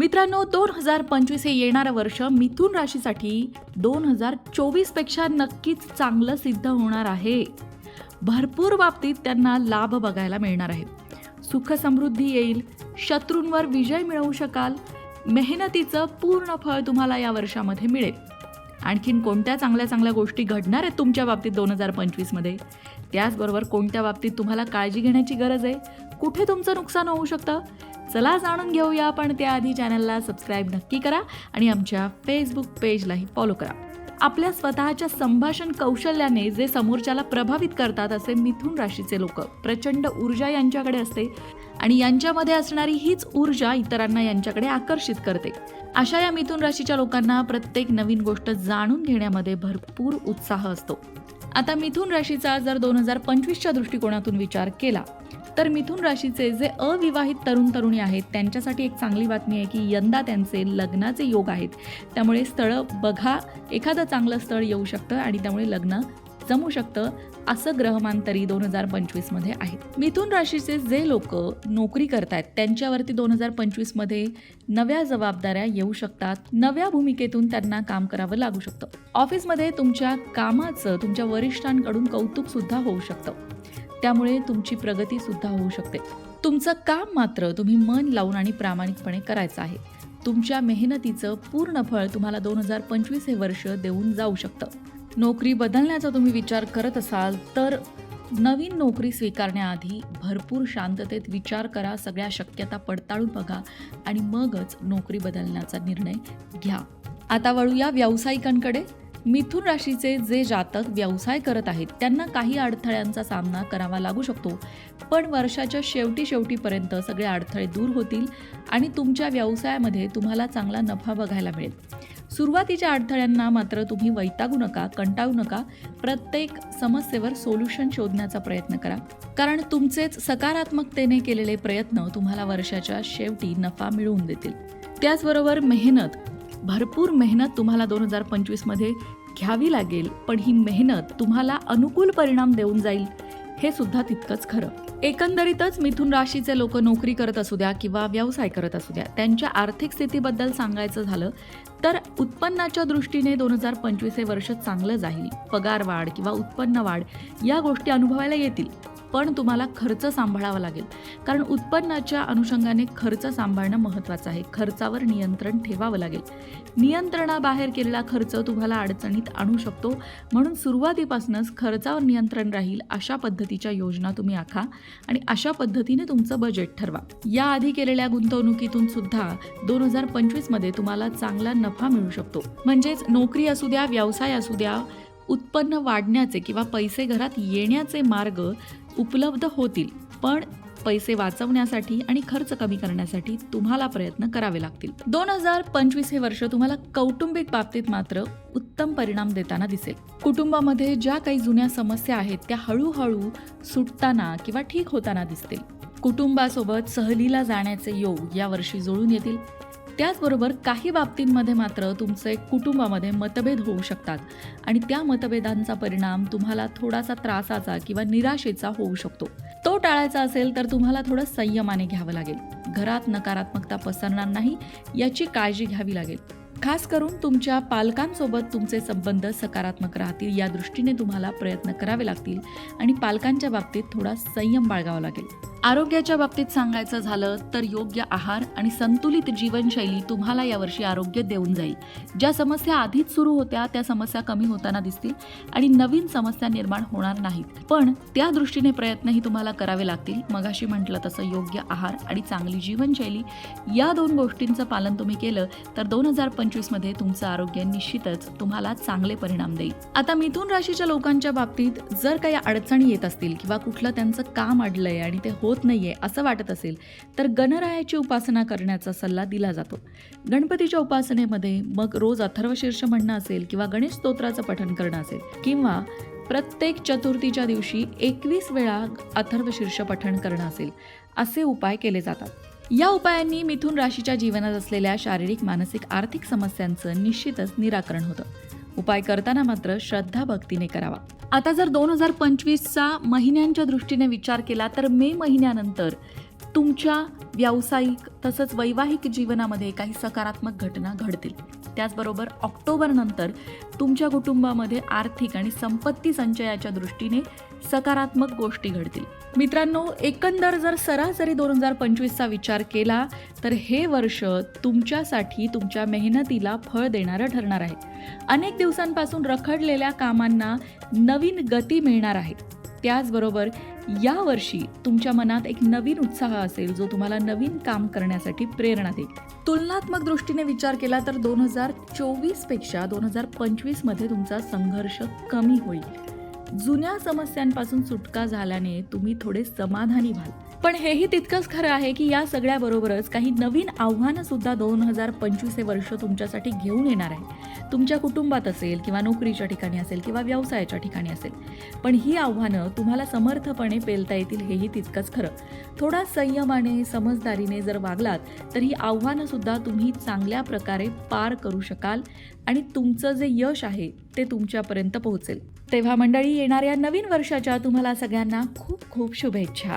मित्रांनो दोन हजार पंचवीस हे येणारं वर्ष मिथुन राशीसाठी दोन हजार चोवीसपेक्षा नक्कीच चांगलं सिद्ध होणार आहे. भरपूर बाबतीत त्यांना लाभ बघायला मिळणार आहे. सुख समृद्धी येईल शत्रूंवर विजय मिळवू शकाल मेहनतीचं पूर्ण फळ तुम्हाला या वर्षामध्ये मिळेल. आणखीन कोणत्या चांगल्या चांगल्या गोष्टी घडणार आहेत तुमच्या बाबतीत दोन हजार पंचवीसमध्ये त्याचबरोबर कोणत्या बाबतीत तुम्हाला काळजी घेण्याची गरज आहे? कुठे तुमचं नुकसान होऊ शकतं? चला जाणून घेऊया पण त्याआधी चॅनलला सबस्क्राईब नक्की करा आणि आमच्या फेसबुक पेजलाही फॉलो करा. आपल्या स्वतःच्या संभाषण कौशल्याने जे समोरच्याला प्रभावित करतात असे मिथुन राशीचे लोक प्रचंड ऊर्जा यांच्याकडे असते आणि यांच्यामध्ये असणारी हीच ऊर्जा इतरांना यांच्याकडे आकर्षित करते. अशा या मिथुन राशीच्या लोकांना प्रत्येक नवीन गोष्ट जाणून घेण्यामध्ये भरपूर उत्साह असतो. आता मिथुन राशीचा जर दोन हजार पंचवीसच्या दृष्टिकोनातून विचार केला तर मिथुन राशीचे जे अविवाहित तरुण तरुणी आहेत त्यांच्यासाठी एक चांगली बातमी आहे की यंदा त्यांचे लग्नाचे योग आहेत. त्यामुळे स्थळं बघा एखादं चांगलं स्थळ येऊ शकतं आणि त्यामुळे लग्न जमू शकतं असं ग्रहमान तरी दोन हजार पंचवीसमध्ये आहे. मिथुन राशीचे जे लोक नोकरी करतायत त्यांच्यावरती दोन हजार पंचवीसमध्ये नव्या जबाबदाऱ्या येऊ शकतात. नव्या भूमिकेतून त्यांना काम करावं लागू शकतं. ऑफिसमध्ये तुमच्या कामाचं तुमच्या वरिष्ठांकडून कौतुक सुद्धा होऊ शकतं. त्यामुळे तुमची प्रगती सुद्धा होऊ शकते. तुमचं काम मात्र तुम्ही मन लावून आणि प्रामाणिकपणे करायचं आहे. तुमच्या मेहनतीचं पूर्ण फळ तुम्हाला दोन हजार पंचवीस हे वर्ष देऊन जाऊ शकतं. नोकरी बदलण्याचा तुम्ही विचार करत असाल तर नवीन नोकरी स्वीकारण्याआधी भरपूर शांततेत विचार करा सगळ्या शक्यता पडताळून बघा आणि मगच नोकरी बदलण्याचा निर्णय घ्या. आता वळूया व्यावसायिकांकडे. मिथुन राशीचे जे जातक व्यवसाय करत आहेत त्यांना काही अडथळ्यांचा सामना करावा लागू शकतो. पण वर्षाच्या शेवटी शेवटीपर्यंत सगळे अडथळे दूर होतील आणि तुमच्या व्यवसायामध्ये तुम्हाला चांगला नफा बघायला मिळेल. सुरुवातीच्या अडथळ्यांना मात्र तुम्ही वैतागू नका कंटाळू नका. प्रत्येक समस्येवर सोल्युशन शोधण्याचा प्रयत्न करा. कारण तुमचेच सकारात्मकतेने केलेले प्रयत्न तुम्हाला वर्षाच्या शेवटी नफा मिळवून देतील. त्याचबरोबर मेहनत. भरपूर मेहनत तुम्हाला दोन हजार पंचवीसमध्ये घ्यावी लागेल पण ही मेहनत तुम्हाला अनुकूल परिणाम देऊन जाईल हे सुद्धा तितकंच खरं. एकंदरीतच मिथुन राशीचे लोक नोकरी करत असू द्या किंवा व्यवसाय करत असू द्या त्यांच्या आर्थिक स्थितीबद्दल सांगायचं झालं तर उत्पन्नाच्या दृष्टीने दोन हजार पंचवीस हे वर्ष चांगलं जाईल. पगार वाढ किंवा उत्पन्न वाढ या गोष्टी अनुभवायला येतील. पण तुम्हाला खर्च सांभाळावा लागेल. कारण उत्पन्नाच्या अनुषंगाने खर्च सांभाळणं महत्त्वाचं आहे. खर्चावर नियंत्रण ठेवावं लागेल. नियंत्रणाबाहेर केलेला खर्च तुम्हाला अडचणीत आणू शकतो. म्हणून सुरुवातीपासूनच खर्चावर नियंत्रण राहील अशा पद्धतीच्या योजना तुम्ही आखा आणि अशा पद्धतीने तुमचं बजेट ठरवा. याआधी केलेल्या गुंतवणुकीतून सुद्धा दोन हजार पंचवीसमध्ये तुम्हाला चांगला नफा मिळू शकतो. म्हणजेच नोकरी असू द्या व्यवसाय असू द्या उत्पन्न वाढण्याचे किंवा पैसे घरात येण्याचे मार्ग उपलब्ध होतील पण पैसे वाचवण्यासाठी आणि खर्च कमी करण्यासाठी तुम्हाला प्रयत्न करावे लागतील. दोन हजार पंचवीस हे वर्ष तुम्हाला कौटुंबिक बाबतीत मात्र उत्तम परिणाम देताना दिसेल. कुटुंबामध्ये ज्या काही जुन्या समस्या आहेत त्या हळूहळू सुटताना किंवा ठीक होताना दिसतील. कुटुंबासोबत सहलीला जाण्याचे योग या वर्षी जुळून येतील. त्याचबरोबर काही बाबतींमध्ये मात्र तुमचे कुटुंबामध्ये मतभेद होऊ शकतात आणि त्या मतभेदांचा परिणाम तुम्हाला थोडासा त्रासाचा किंवा निराशेचा होऊ शकतो. तो टाळायचा असेल तर तुम्हाला थोडं संयमाने घ्यावं लागेल. घरात नकारात्मकता पसरणार नाही याची काळजी घ्यावी लागेल. खास करून तुमच्या पालकांसोबत तुमचे संबंध सकारात्मक राहतील या दृष्टीने तुम्हाला प्रयत्न करावे लागतील आणि पालकांच्या बाबतीत थोडा संयम बाळगावा लागेल. आरोग्याच्या बाबतीत सांगायचं झालं तर योग्य आहार आणि संतुलित जीवनशैली तुम्हाला यावर्षी आरोग्य देऊन जाईल. ज्या समस्या आधीच सुरू होत्या त्या समस्या कमी होताना दिसतील आणि नवीन समस्या निर्माण होणार नाहीत. पण त्या दृष्टीने प्रयत्नही तुम्हाला करावे लागतील. मगाशी म्हटलं तसं योग्य आहार आणि चांगली जीवनशैली या दोन गोष्टींचं पालन तुम्ही केलं तर दोन हजार पंचवीसमध्ये तुमचं आरोग्य निश्चितच तुम्हाला चांगले परिणाम देईल. आता मिथुन राशीच्या लोकांच्या बाबतीत जर काही अडचणी येत असतील किंवा कुठलं त्यांचं काम अडलंय आणि ते हो होत नाही आहे असं वाटत असेल तर गणरायाची उपासना करण्याचा सल्ला दिला जातो. गणपतीच्या उपासनेमध्ये मग रोज अथर्वशीर्ष म्हणणं असेल किंवा गणेश स्तोत्राचं पठण करणं असेल किंवा प्रत्येक चतुर्थीच्या दिवशी एकवीस वेळा अथर्वशीर्ष पठण करणं असेल असे उपाय केले जातात. या उपायांनी मिथुन राशीच्या जीवनात असलेल्या शारीरिक मानसिक आर्थिक समस्यांचं निश्चितच निराकरण होतं. उपाय करताना मात्र श्रद्धा भक्तीने करावा. आता जर दोन हजार पंचवीसचा महिन्यांच्या दृष्टीने विचार केला तर मे महिन्यानंतर तुमच्या व्यावसायिक तसंच वैवाहिक जीवनामध्ये काही सकारात्मक घटना घडतील. त्याचबरोबर ऑक्टोबरनंतर तुमच्या कुटुंबामध्ये आर्थिक आणि संपत्ती संचयाच्या दृष्टीने सकारात्मक गोष्टी घडतील. मित्रांनो एकंदर जर सरासरी दोन हजार पंचवीसचा विचार केला तर हे वर्ष तुमच्यासाठी तुमच्या मेहनतीला फळ देणारं ठरणार आहे. अनेक दिवसांपासून रखडलेल्या कामांना नवीन गती मिळणार आहे. त्याचबरोबर यावर्षी तुमच्या मनात एक नवीन उत्साह असेल जो तुम्हाला नवीन काम करण्यासाठी प्रेरणा देईल. तुलनात्मक दृष्टीने विचार केला तर दोन हजार चोवीसपेक्षा दोन हजार पंचवीसमध्ये तुमचा संघर्ष कमी होईल. जुन्या समस्यांपासून सुटका झाल्याने तुम्ही थोडे समाधानी व्हाल. पण हेही तितकंच खरं आहे की या सगळ्याबरोबरच काही नवीन आव्हानं सुद्धा दोन हजार पंचवीस हे वर्ष तुमच्यासाठी घेऊन येणार आहे. तुमच्या कुटुंबात असेल किंवा नोकरीच्या ठिकाणी असेल किंवा व्यवसायाच्या ठिकाणी असेल. पण ही आव्हानं तुम्हाला समर्थपणे पेलता येतील हेही तितकंच खरं. थोडा संयमाने समजदारीने जर वागलात तर ही आव्हानं सुद्धा तुम्ही चांगल्या प्रकारे पार करू शकाल आणि तुमचं जे यश आहे ते तुमच्यापर्यंत पोहोचेल. तेव्हा मंडळी येणाऱ्या नवीन वर्षाच्या तुम्हाला सगळ्यांना खूप खूप शुभेच्छा.